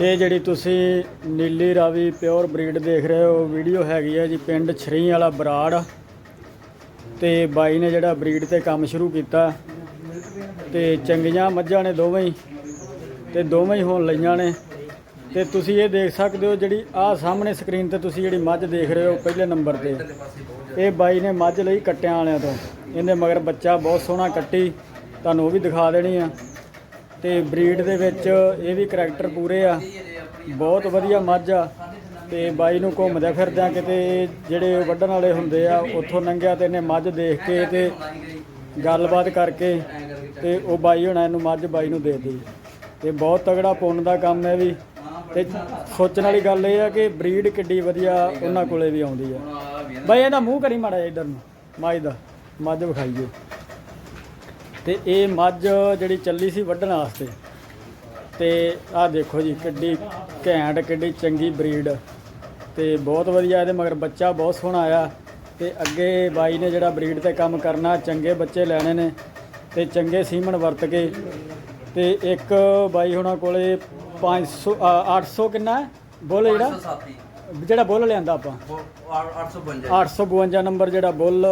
ਇਹ ਜਿਹੜੀ ਤੁਸੀਂ ਨੀਲੀ ਰਾਵੀ ਪਿਓਰ ਬਰੀਡ ਦੇਖ ਰਹੇ ਹੋ, ਵੀਡੀਓ ਹੈਗੀ ਹੈ ਜੀ ਪਿੰਡ ਛਰੀ ਵਾਲਾ ਬਰਾੜ। ਤੇ ਬਾਈ ਨੇ ਜਿਹੜਾ ਬਰੀਡ ਤੇ ਕੰਮ ਸ਼ੁਰੂ ਕੀਤਾ ਤੇ ਚੰਗੀਆਂ ਮੱਝਾਂ ਨੇ ਦੋਵੇਂ ਹੀ, ਤੇ ਦੋਵੇਂ ਹੀ ਹੋਣ ਲਈਆਂ ਨੇ। ਤੇ ਤੁਸੀਂ ਇਹ ਦੇਖ ਸਕਦੇ ਹੋ ਜਿਹੜੀ ਆਹ ਸਾਹਮਣੇ ਸਕਰੀਨ ਤੇ ਤੁਸੀਂ ਜਿਹੜੀ ਮੱਝ ਦੇਖ ਰਹੇ ਹੋ ਪਹਿਲੇ ਨੰਬਰ ਤੇ। ਇਹ ਬਾਈ ਨੇ ਮੱਝ ਲਈ ਕੱਟਿਆਂ ਵਾਲਿਆਂ ਤੋਂ। ਇਹਨੇ ਮਗਰ ਬੱਚਾ ਬਹੁਤ ਸੋਹਣਾ ਕੱਟੀ, ਤੁਹਾਨੂੰ ਉਹ ਵੀ ਦਿਖਾ ਦੇਣੀ ਆ। ਤੇ ਬਰੀਡ ਦੇ ਵਿੱਚ ਇਹ ਵੀ ਕਰੈਕਟਰ ਪੂਰੇ ਆ। ਬਹੁਤ ਵਧੀਆ ਮੱਝ ਆ ਤੇ ਬਾਈ ਨੂੰ ਘੁੰਮਦਿਆਂ ਫਿਰਦਿਆਂ ਕਿਤੇ ਜਿਹੜੇ ਵੱਢਣ ਵਾਲੇ ਹੁੰਦੇ ਆ, ਉੱਥੋਂ ਲੰਘਿਆ ਤੇ ਇਹਨੇ ਮੱਝ ਦੇਖ ਕੇ ਤੇ ਗੱਲਬਾਤ ਕਰਕੇ ਤੇ ਉਹ ਬਾਈ ਹੋਣਾ ਇਹਨੂੰ ਮੱਝ ਬਾਈ ਨੂੰ ਦੇ ਦਿੱਤੀ। ਤੇ ਬਹੁਤ ਤਗੜਾ ਪੁੰਨ ਦਾ ਕੰਮ ਹੈ ਵੀ। ਤੇ ਸੋਚਣ ਵਾਲੀ ਗੱਲ ਇਹ ਆ ਕਿ ਬਰੀਡ ਕਿੱਡੀ ਵਧੀਆ ਉਹਨਾਂ ਕੋਲੇ ਵੀ ਆਉਂਦੀ ਆ। ਬਾਈ ਇਹਦਾ ਮੂੰਹ ਕਰੀ ਮਾੜਾ ਜਿਹਾ ਇੱਧਰ ਨੂੰ ਮੱਝ ਦਾ, ਮੱਝ ਵਿਖਾਈਏ। ਤੇ ਇਹ ਮੱਝ ਜਿਹੜੀ ਚੱਲੀ ਸੀ ਵੱਢਣ ਵਾਸਤੇ ਤੇ ਆਹ ਦੇਖੋ ਜੀ ਕਿੱਡੀ ਘੈਂਟ ਕਿੱਡੀ ਚੰਗੀ ਬਰੀਡ ਤੇ ਬਹੁਤ ਵਧੀਆ ਇਹਦੇ ਮਗਰ ਬੱਚਾ ਬਹੁਤ ਸੋਹਣਾ ਆਇਆ ਤੇ ਅੱਗੇ ਬਾਈ ਨੇ ਜਿਹੜਾ ਬਰੀਡ ਤੇ ਕੰਮ ਕਰਨਾ ਚੰਗੇ ਬੱਚੇ ਲੈਣੇ ਨੇ ਤੇ ਚੰਗੇ ਸੀਮਨ ਵਰਤ ਕੇ ਤੇ ਇੱਕ ਬਾਈ ਹੁਣਾਂ ਕੋਲੇ 500 ਆ, 800 ਕਿੰਨਾ ਹੈ? ਬੁੱਲ ਜਿਹੜਾ? 507 ਜਿਹੜਾ ਬੁੱਲ ਲਿਆਂਦਾ ਆਪਾਂ? 852 852 ਨੰਬਰ ਜਿਹੜਾ ਬੁੱਲ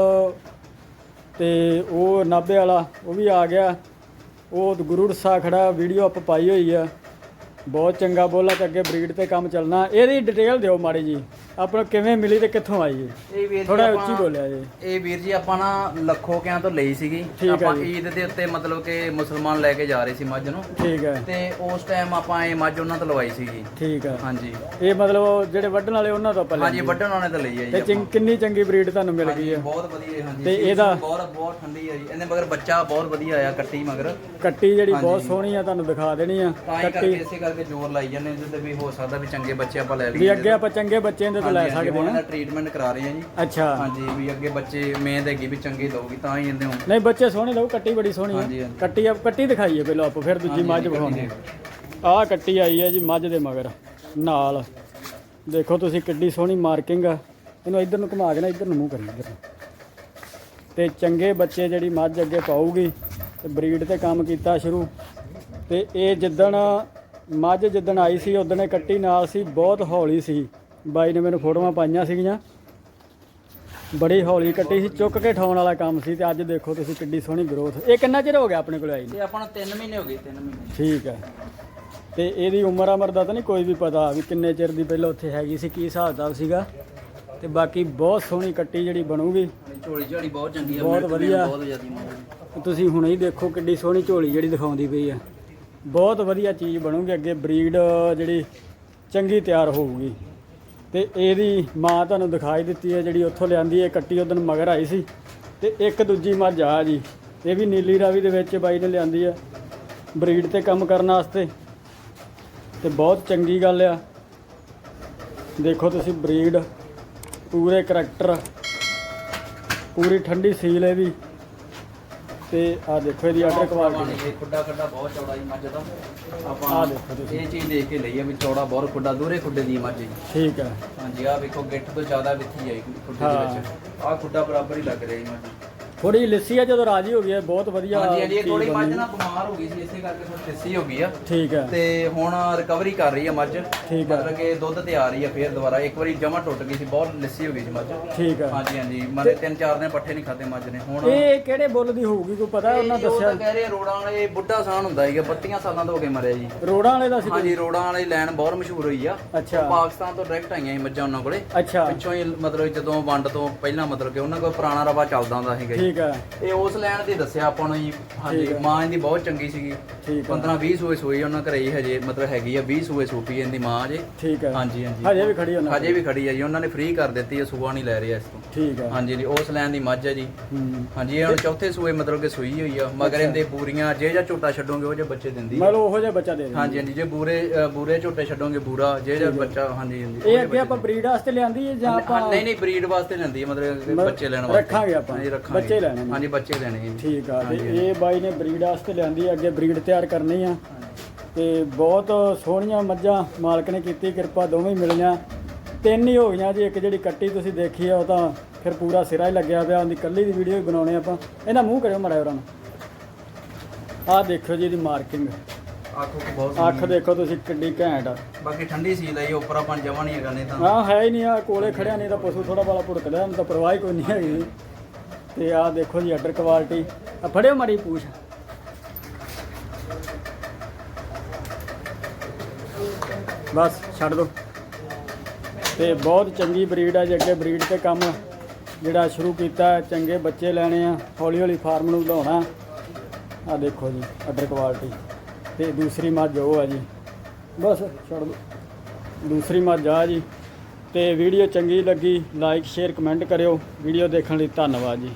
ਤੇ ਉਹ ਨਾਭੇ ਵਾਲਾ, ਉਹ ਵੀ ਆ ਗਿਆ। ਉਹ ਗੁਰੂ ਰਸਾ ਖੜਾ ਵੀਡੀਓ ਆਪ ਪਾਈ ਹੋਈ ਆ। ਬਹੁਤ ਚੰਗਾ ਬੋਲਾ ਤੇ ਅੱਗੇ ਬਰੀਡ ਤੇ ਕੰਮ ਚੱਲਣਾ। ਇਹਦੀ ਡਿਟੇਲ ਦਿਓ ਮਾੜੀ ਜੀ। ਆਪਾਂ ਨੂੰ ਕਿਵੇਂ ਮਿਲੀ ਤੇ ਕਿੱਥੋਂ ਆਈ ਇਹ ਇਹ ਵੀਰ ਜੀ ਥੋੜਾ ਆਪਾਂ- ਉੱਚੀ ਬੋਲਿਆ ਜੀ। ਇਹ ਵੀਰ ਜੀ ਆਪਾਂ ਨਾ ਲੱਖੋ ਕਿਆਂ ਤੋਂ ਲਈ ਸੀਗੀ। ਠੀਕ ਹੈ ਆਪਾਂ ਜੀ। ਈਦ ਦੇ ਉੱਤੇ ਮਤਲਬ ਕਿ ਮੁਸਲਮਾਨ ਲੈ ਕੇ ਜਾ ਰਹੇ ਸੀ ਮੱਝ ਨੂੰ। ਠੀਕ ਹੈ ਤੇ ਉਸ ਟਾਈਮ ਆਪਾਂ ਇਹ ਮੱਝ ਉਹਨਾਂ ਤੋਂ ਲਵਾਈ ਸੀਗੀ। ਠੀਕ ਹੈ ਹਾਂਜੀ। ਇਹ ਮਤਲਬ ਜਿਹੜੇ ਵੱਢਣ ਵਾਲੇ ਉਹਨਾਂ ਤੋਂ ਆਪਾਂ ਹਾਂਜੀ ਵੱਢਣ ਵਾਲੇ ਤੋਂ ਲਈ ਹੈ ਜੀ ਤੇ ਕਿੰਨੀ ਚੰਗੀ ਬਰੀਡ ਤੁਹਾਨੂੰ ਮਿਲ ਗਈ ਹੈ ਬਹੁਤ ਵਧੀਆ ਹਾਂਜੀ। ਤੇ ਸੀਲ ਇਹਦਾ- ਸੂਲ ਬਹੁਤ ਬਹੁਤ ਠੰਡੀ ਹੈ ਜੀ। ਇਹਦੇ ਮਗਰ ਬੱਚਾ ਬਹੁਤ ਵਧੀਆ ਆਇਆ ਕੱਟੀ ਮਗਰ। ਕੱਟੀ ਜਿਹੜੀ ਬਹੁਤ। ਸੋਹਣੀ ਆ ਤੁਹਾਨੂੰ ਦਿਖਾ ਦੇਣੀ ਆ। ਤਾਂ ਹੀ ਕਰਕੇ ਇਸੇ ਕਰਕੇ ਜ਼ੋਰ ਲਾਈ ਜਾਂਦੇ ਜਿਹਦੇ ਵੀ ਹੋ ਸਕਦਾ ਵੀ ਚੰਗੇ ਬੱਚੇ ਆਪਾਂ ਲੈ ਲਈਏ। ਵੀ ਅੱਗੇ ਆਪਾਂ ਚੰਗੇ ਬੱਚੇ ਦੇ ਤੋਂ ਲੈ ਹਾਂਜੀ, ਹਾਂਜੀ, ਸਕਦੇ ਹਾਂ ਟ੍ਰੀਟਮੈਂਟ ਕਰਾ ਰਹੇ ਹਾਂ ਜੀ। ਅੱਛਾ। ਹਾਂਜੀ ਵੀ ਅੱਗੇ ਬੱਚੇ ਮਿਹਨਤ ਹੈਗੀ ਵੀ ਚੰਗੇ ਦਊਗੀ ਤਾਂ ਹੀ ਇਹਦੇ ਹੁਣ। ਨਹੀਂ ਬੱਚੇ ਸੋਹਣੇ ਲਓ ਕੱਟੀ ਬੜੀ ਸੋਹਣੀ ਹੈ। ਕੱਟੀ ਆ ਕੱਟੀ ਦਿਖਾਈਏ ਪਹਿਲਾਂ ਆਪਾਂ ਫਿਰ ਦੂਜੀ ਮੱਝ ਵਿਖਾਉਂਦੇ ਆਹ ਕੱਟੀ ਆਈ ਹੈ ਜੀ ਮੱਝ ਦੇ ਮਗਰ ਨਾਲ। ਦੇਖੋ ਤੁਸੀਂ ਕਿੱਡੀ ਸੋਹਣੀ ਮਾਰਕਿੰਗ ਆ। ਇਹਨੂੰ ਇੱਧਰ ਨੂੰ ਘੁਮਾ ਕੇ ਨਾ ਇੱਧਰ ਨੂੰ ਮੂੰਹ ਕਰੀ ਇੱਧਰ। ਤੇ ਚੰਗੇ ਬੱਚੇ ਜਿਹੜੀ ਮੱਝ ਅੱਗੇ ਪਾਊਗੀ ਤੇ ਬਰੀਡ ਤੇ ਕੰਮ ਕੀਤਾ ਸ਼ੁਰੂ। ਤੇ ਇਹ ਜਿੱਦਣ ਮੱਝ ਜਿੱਦਣ ਆਈ ਸੀ ਉਦਣ ਇਹ ਕੱਟੀ ਨਾਲ ਸੀ ਬਹੁਤ ਹੌਲੀ ਸੀ। ਬਾਈ ਨੇ ਮੈਨੂੰ ਫੋਟੋਆਂ ਪਾਈਆਂ ਸੀਗੀਆਂ। ਬੜੀ ਹੌਲੀ ਕੱਟੀ ਸੀ ਚੁੱਕ ਕੇ ਠਾਉਣ ਵਾਲਾ ਕੰਮ ਸੀ ਤੇ ਅੱਜ ਦੇਖੋ ਤੁਸੀਂ ਕਿੱਡੀ ਸੋਹਣੀ ਗਰੋਥ ਇਹ ਕਿੰਨਾ ਚਿਰ ਹੋ ਗਿਆ ਆਪਣੇ ਕੋਲ ਆਈ ਨੂੰ? ਇਹ ਆਪਾਂ ਨੂੰ 3 ਮਹੀਨੇ ਹੋ ਗਏ 3 ਮਹੀਨੇ। ਠੀਕ ਹੈ। ਤੇ ਇਹਦੀ ਉਮਰ ਅਮਰ ਦਾ ਤਾਂ ਨਹੀਂ ਕੋਈ ਵੀ ਪਤਾ ਵੀ ਕਿੰਨੇ ਚਿਰ ਦੀ ਪਹਿਲਾਂ ਉੱਥੇ ਹੈਗੀ ਸੀ ਕੀ ਹਿਸਾਬ ਕਿਤਾਬ ਸੀਗਾ। ਤੇ ਬਾਕੀ ਬਹੁਤ ਸੋਹਣੀ ਕੱਟੀ ਜਿਹੜੀ ਬਣੂਗੀ। ਝੋਲੀ ਝਾੜੀ ਬਹੁਤ ਚੰਗੀ ਆ ਬਹੁਤ ਵਧੀਆ। ਬਹੁਤ ਜ਼ਿਆਦੀ ਮਾਰੀ ਤੁਸੀਂ ਹੁਣੇ ਹੀ ਦੇਖੋ ਕਿੱਡੀ ਸੋਹਣੀ ਝੋਲੀ ਜਿਹੜੀ ਦਿਖਾਉਂਦੀ ਪਈ ਆ। ਬਹੁਤ ਵਧੀਆ ਚੀਜ਼ ਬਣੂਗੀ ਅੱਗੇ ਬਰੀਡ ਜਿਹੜੀ ਚੰਗੀ ਤਿਆਰ ਹੋਊਗੀ। ਤੇ ਇਹਦੀ ਮਾਂ ਤੁਹਾਨੂੰ ਦਿਖਾਈ ਦਿੱਤੀ ਹੈ, ਜਿਹੜੀ ਉੱਥੋਂ ਲਿਆਂਦੀ ਹੈ, ਕੱਟੀ ਉਦੋਂ ਮਗਰ ਆਈ ਸੀ। ਤੇ ਇੱਕ ਦੂਜੀ ਮੱਝ ਆ ਜੀ। ਇਹ ਵੀ ਨੀਲੀ ਰਾਵੀ ਦੇ ਵਿੱਚ ਬਾਈ ਨੇ ਲਿਆਂਦੀ ਹੈ, ਬਰੀਡ ਤੇ ਕੰਮ ਕਰਨ ਵਾਸਤੇ। ਤੇ ਬਹੁਤ ਚੰਗੀ ਗੱਲ ਆ। ਦੇਖੋ ਤੁਸੀਂ ਬਰੀਡ, ਪੂਰੇ ਕਰੈਕਟਰ, ਪੂਰੀ ਠੰਡੀ ਸੀਲ ਹੈ ਵੀ ਤੇ ਆ ਦੇਖੋ ਇਹਦੀ ਆਰਡਰ ਕੁਆਲਿਟੀ ਇਹ ਖੁੱਡਾ ਖੱਡਾ ਬਹੁਤ ਚੌੜਾ ਹੀ ਮੱਝ ਦਾ। ਆਪਾਂ ਆਹ ਦੇਖੋ ਤੁਸੀਂ। ਇਹ ਚੀਜ਼ ਦੇਖ ਕੇ ਲਈ ਆ ਵੀ ਚੌੜਾ ਬਹੁਤ ਖੁੱਡਾ ਦੂਰੇ ਖੁੱਡੇ ਦੀ ਮੱਝ ਜੀ। ਠੀਕ ਹੈ ਹਾਂਜੀ ਆ ਵੇਖੋ ਗਿੱਠ ਤੋਂ ਜ਼ਿਆਦਾ ਵਿੱਥੀ ਆਈ ਖੁੱਡੇ ਦੇ ਹਾਂ। ਵਿੱਚ। ਆ ਖੁੱਡਾ ਬਰਾਬਰ ਹੀ ਲੱਗ ਰਿਹਾ ਜੀ ਮੱਝ। ਥੋੜੀ ਲਿੱਸੀ ਆ ਜਦੋਂ ਰਾਜੀ ਹੋ ਗਈ ਹੈ ਬਹੁਤ ਵਧੀਆ ਹਾਂਜੀ ਹਾਂਜੀ ਇਹ ਚੀਜ਼ ਥੋੜੀ ਮੱਝ ਬਣੀ। ਨਾ ਬਿਮਾਰ ਹੋ ਗਈ ਸੀ ਇਸੇ ਕਰਕੇ ਥੋੜੀ ਲਿੱਸੀ ਹੋ ਗਈ ਆ। ਠੀਕ ਹੈ ਤੇ ਹੁਣ ਰਿਕਵਰੀ ਕਰ ਰਹੀ ਆ ਮੱਝ। ਠੀਕ ਆ। ਮਤਲਬ ਕਿ ਦੁੱਧ ਤੇ ਆ ਰਹੀ ਆ ਫੇਰ ਦੁਬਾਰਾ। ਇੱਕ ਵਾਰੀ ਜਮਾ ਟੁੱਟ ਗਈ ਸੀ ਬਹੁਤ ਲਿੱਸੀ ਹੋ ਗਈ ਸੀ ਮੱਝ। ਠੀਕ ਹੈ ਹਾਂਜੀ ਹਾਂਜੀ ਮਤਲਬ ਤਿੰਨ ਚਾਰ ਦਿਨ ਪੱਠੇ ਨਹੀਂ ਖਾਦੇ ਮੱਝ ਨੇ। ਹੁਣ ਇਹ ਕਿਹੜੇ ਬੁੱਲ ਦੀ ਹੋਊਗੀ ਕੋਈ ਪਤਾ ਉਹਨਾਂ ਇਹ ਉਹ ਦੱਸਿਆ? ਤਾਂ ਕਹਿ ਰਹੇ ਆ ਰੋੜਾਂ ਵਾਲੇ ਬੁੱਢਾ ਸਾਨ ਹੁੰਦਾ ਸੀਗਾ 32 ਸਾਲਾਂ ਤੋਂ ਹੋ ਗਏ ਮਰਿਆ ਜੀ। ਰੋੜਾਂ ਵਾਲੇ ਦਾ ਸੀ ਹਾਂਜੀ ਰੋੜਾਂ ਵਾਲੀ ਲਾਈਨ ਬਹੁਤ ਮਸ਼ਹੂਰ ਹੋਈ ਆ। ਅੱਛਾ। ਪਾਕਿਸਤਾਨ ਤੋਂ ਡਾਇਰੈਕਟ ਆਈਆਂ ਸੀ ਮੱਝਾਂ ਉਹਨਾਂ ਕੋਲੇ। ਅੱਛਾ। ਪਿੱਛੋਂ ਹੀ ਮਤਲਬ ਜਦੋਂ ਵੰਡ ਤੋਂ ਪਹਿਲਾਂ ਮਤਲਬ ਕਿ ਉਹਨਾਂ ਕੋਲ ਪੁਰਾਣਾ ਰਵਾ ਚੱਲਦਾ ਹੁੰਦਾ ਸੀਗਾ ਜੀ। ਠੀਕ ਹੈ ਇਹ ਉਸ ਲੈਣ ਦੀ ਦੱਸਿਆ ਆਪਾਂ ਨੂੰ ਜੀ ਹਾਂਜੀ। ਮਾਂ ਇਹਦੀ ਬਹੁਤ ਚੰਗੀ ਸੀਗੀ। ਠੀਕ ਹੈ 15 20 ਸੂਏ ਸੂਈ ਉਹਨਾਂ ਘਰੇ ਹੀ ਹਜੇ ਮਤਲਬ ਹੈਗੀ ਆ 20 ਸੂਏ ਸੂਪੀ ਇਹਦੀ ਮਾਂ ਜੇ। ਠੀਕ ਹੈ ਹਾਂਜੀ ਹਾਂਜੀ। ਹਜੇ ਵੀ ਖੜੀ ਉਹਨਾਂ ਹਜੇ ਵੀ ਖੜੀ ਆ ਜੀ ਉਹਨਾਂ ਨੇ ਫ੍ਰੀ ਕਰ ਦਿੱਤੀ ਹੈ ਸੂਆ ਨਹੀਂ ਲੈ ਰਿਹਾ ਇਸ ਤੋਂ। ਠੀਕ ਹੈ ਹਾਂਜੀ ਜੀ ਉਸ ਲੈਣ ਦੀ ਮੱਝ ਹੈ ਜੀ। ਹੂੰ। ਹਾਂਜੀ ਇਹ ਹੁਣ ਚੌਥੇ ਸੂਏ ਮਤਲਬ ਕਿ ਸੂਈ ਹੋਈ ਆ ਮਗਰ ਇਹਦੇ ਬੂਰੀਆਂ ਜੇ ਜਾਂ ਝੋਟਾ ਛੱਡੋਗੇ ਉਹ ਜੇ ਬੱਚੇ ਦਿੰਦੀ। ਮਤਲਬ ਉਹੋ ਜਿਹਾ ਬੱਚਾ ਦੇ ਦੇ ਹਾਂਜੀ ਹਾਂਜੀ ਜੇ ਬੂਰੇ ਬੂਰੇ ਝੋਟੇ ਛੱਡੋਗੇ ਬੂਰਾ ਜੇ ਜਾਂ ਬੱਚਾ ਹਾਂਜੀ ਹਾਂਜੀ ਇਹ ਅੱਗੇ ਆਪਾਂ ਬਰੀਡ ਵਾਸਤੇ ਲਿਆਂਦੀ ਹੈ ਜਾਂ ਆਪਾਂ ਹਾਂ, ਨਹੀਂ ਨਹੀਂ ਬਰੀਡ ਵਾਸਤੇ ਲੈਂਦੀ ਹੈ ਮਤਲਬ ਬੱਚੇ ਲੈਣ ਵਾਸਤੇ। ਰੱਖਾਂਗੇ ਆਪਾਂ। ਹਾਂਜੀ ਰੱਖਾਂਗੇ। ਬੱਚੇ ਲੈਣੇ ਨੇ। ਹਾਂਜੀ ਬੱਚੇ ਲੈਣੇ ਜੀ। ਠੀਕ ਆ ਤੇ ਇਹ ਬਾਈ ਨੇ ਬਰੀਡ ਵਾਸਤੇ ਲਿਆਂਦੀ ਅੱਗੇ ਬਰੀਡ ਤਿਆਰ ਕਰਨੀ ਆ। ਤੇ ਬਹੁਤ ਸੋਹਣੀਆਂ ਮੱਝਾਂ ਮਾਲਕ ਨੇ ਕੀਤੀ ਕਿਰਪਾ ਦੋਵੇਂ ਹੀ ਮਿਲੀਆਂ। ਤਿੰਨ ਹੀ ਹੋ ਗਈਆਂ ਜੀ ਇੱਕ ਜਿਹੜੀ ਕੱਟੀ ਤੁਸੀਂ ਦੇਖੀ ਆ ਉਹ ਤਾਂ ਫਿਰ ਪੂਰਾ ਸਿਰਾ ਹੀ ਲੱਗਿਆ ਪਿਆ ਉਹਦੀ ਕੱਲੀ ਦੀ ਵੀਡੀਓ ਬਣਾਉਣੇ ਆਪਾਂ। ਇਹਦਾ ਮੂੰਹ ਕਰਿਓ ਮੜਾ ਉਹਨਾਂ ਨੂੰ। ਆਹ ਦੇਖੋ ਜੀ ਇਹਦੀ ਮਾਰਕਿੰਗ। ਅੱਖ ਬਹੁਤ ਦੇਖੋ ਤੁਸੀਂ ਕਿੱਡੀ ਘੈਂਟ ਆ। ਬਾਕੀ ਠੰਡੀ ਸੀ ਇਹ ਉੱਪਰ ਆਪਾਂ ਜਮਾ ਨਹੀਂ ਹੈਗਾ ਨਹੀਂ ਤਾਂ। ਹਾਂ ਹੈ ਹੀ ਨਹੀਂ ਆ ਕੋਲੇ ਖੜਿਆ ਨਹੀਂ ਤਾਂ ਪਸ਼ੂ ਥੋੜਾ ਬਾਲਾ ਭੁੜਕਦਾ ਹੁਣ ਤਾਂ ਪਰਵਾਹ ਹੀ ਕੋਈ ਨਹੀਂ ਹੈਗੀ। ਤੇ ਆਹ ਦੇਖੋ ਜੀ ਅਡਰ ਕੁਆਲਿਟੀ ਆ ਫੜਿਓ ਮਾੜੀ ਪੂਛ। ਬਸ, ਛੱਡ ਦੋ। ਤੇ ਬਹੁਤ ਚੰਗੀ ਬਰੀਡ ਆ ਜੇ, ਅੱਗੇ ਬਰੀਡ ਤੇ ਕੰਮ ਜਿਹੜਾ ਸ਼ੁਰੂ ਕੀਤਾ, ਚੰਗੇ ਬੱਚੇ ਲੈਣੇ ਆ, ਹੌਲੀ ਹੌਲੀ ਫਾਰਮ ਨੂੰ ਵਧਾਉਣਾ। ਆ ਦੇਖੋ ਜੀ ਅਡਰ ਕੁਆਲਿਟੀ ਤੇ ਦੂਸਰੀ ਮੱਝ ਉਹ ਆ ਜੀ। ਬਸ, ਛੱਡ ਦੋ। ਦੂਸਰੀ ਮੱਝ ਆ ਜੀ। ਤੇ ਵੀਡੀਓ ਚੰਗੀ ਲੱਗੀ ਲਾਈਕ ਸ਼ੇਅਰ ਕਮੈਂਟ ਕਰਿਓ। ਵੀਡੀਓ ਦੇਖਣ ਲਈ ਧੰਨਵਾਦ ਜੀ।